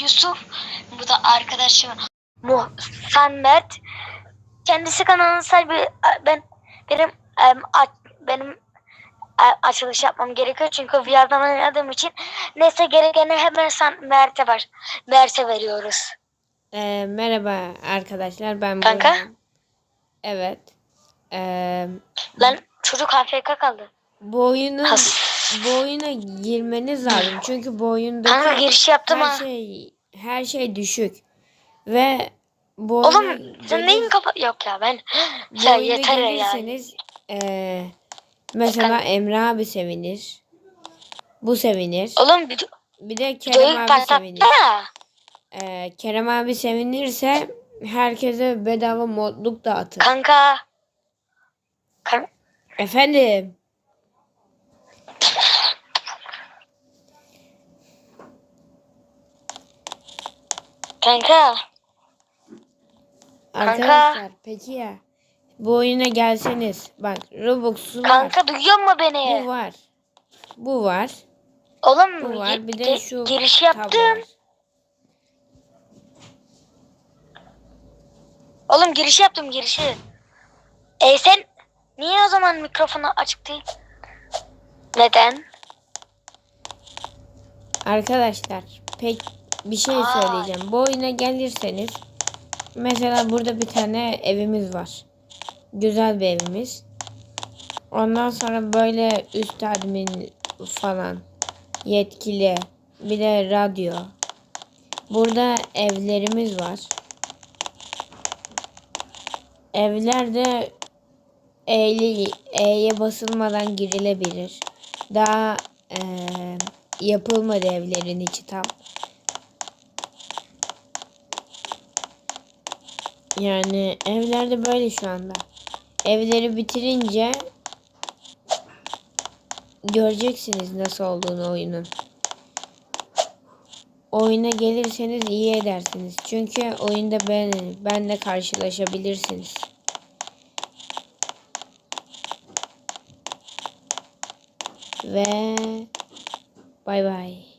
Yusuf. Bu da arkadaşım Muhsan Mert. Kendisi kanalının sahibi ben benim benim e, açılış yapmam gerekiyor çünkü VR'dan oynadığım için neyse gerekeni hemen sen Mert'e var. Mert'e veriyoruz. Ee, merhaba arkadaşlar ben Kanka? Burhan. Evet. Ee, Lan çocuk AFK kaldı. bu oyunun Has. Bu oyuna girmeniz lazım. Çünkü bu oyundaki Kanka giriş yaptım her ha. şey her şey düşük. Ve bu Oğlum oyuna sen gelir- neyin kafa... Yok ya ben... bu Sen oyuna yeter ya. gelirseniz ee, mesela Emre abi sevinir. Bu sevinir. Oğlum bir Bir de Kerem videoyu abi sevinir. ya. Ee, Kerem abi sevinirse herkese bedava modluk dağıtır. Kanka. Kan Efendim. Kanka. Arkadaşlar peki ya bu oyuna gelseniz bak Robux'u var. Kanka duyuyor mu Bu beni? var. Bu var. Oğlum Bu var. Bir de şu giriş tablo yaptım. var. Oğlum giriş yaptım girişi. E sen niye o zaman mikrofonu açık değil? Neden? Arkadaşlar pek bir şey söyleyeceğim. Bu oyuna gelirseniz mesela burada bir tane evimiz var. Güzel bir evimiz. Ondan sonra böyle üst admin falan yetkili bir de radyo. Burada evlerimiz var. Evlerde E'ye basılmadan girilebilir. Daha eee, yapılmadı evlerin içi tam. Yani evlerde böyle şu anda. Evleri bitirince göreceksiniz nasıl olduğunu oyunun. Oyuna gelirseniz iyi edersiniz. Çünkü oyunda ben benle karşılaşabilirsiniz. Ve bay bay.